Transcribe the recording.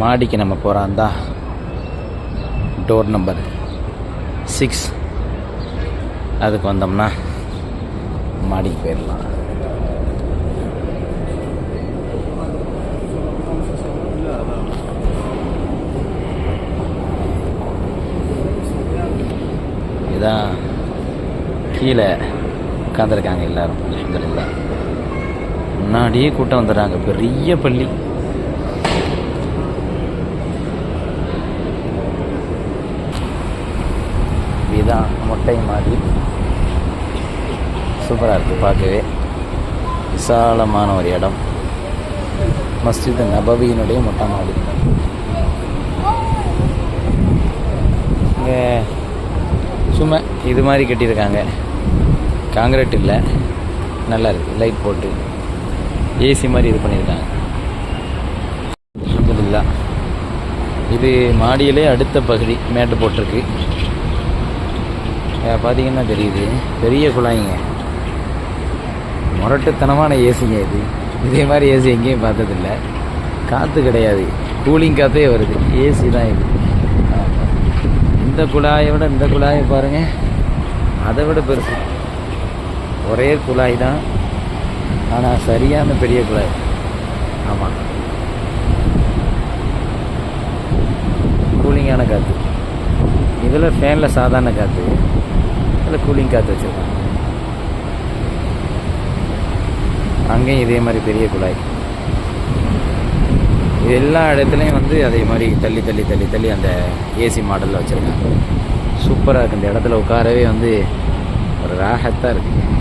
மாடிக்கு நம்ம போகிறாந்தா door number six அதுக்கு வந்தோம்னா மாடிக்கு போயிடலாம். இதான் கீழே உட்காந்துருக்காங்க எல்லாரும். அல்ஹம்துலில்லாஹ் முன்னாடியே கூட்டம் வந்துடுறாங்க. பெரிய பள்ளி. இதுதான் மொட்டை மாதிரி சூப்பராக இருக்குது பார்க்கவே. விசாலமான ஒரு இடம். மஸ்ஜித் நபவியினுடைய மொட்டை மாடி. இங்கே சும்மா இது மாதிரி கட்டியிருக்காங்க. காங்கிரீட் இல்லை. நல்லா இருக்குது லைட் போட்டு. ஏசி மாதிரி இது பண்ணியிருக்காங்க. அல்ஹம்துலில்லாஹ் இது மாடியிலே அடுத்த பகுதி மேட்டு போட்டிருக்கு. பார்த்தீங்கன்னா தெரியுது? பெரிய குழாய்ங்க. முரட்டுத்தனமான ஏசிங்க இது. இதே மாதிரி ஏசி எங்கேயும் பார்த்ததில்ல. காற்று கிடையாது. கூலிங் காற்றே வருது. ஏசி தான் இது. இந்த குழாயை விட இந்த குழாயை பாருங்கள் அதை விட பெருசு. ஒரே குழாய் தான். ஆனால் சரியான பெரிய குழாய். ஆமாம் கூலிங்கான காற்று இதில் ஃபேனில் சாதாரண காற்று இதில் கூலிங் காற்று வச்சுருக்காங்க அங்கேயும் இதே மாதிரி பெரிய குழாய். இது எல்லா இடத்துலையும் வந்து அதே மாதிரி தள்ளி தள்ளி தள்ளி தள்ளி அந்த ஏசி மாடலில் வச்சுருக்காங்க. சூப்பராக இருக்குது இந்த இடத்துல உட்காரவே வந்து ஒரு ராகத்தாக இருக்குது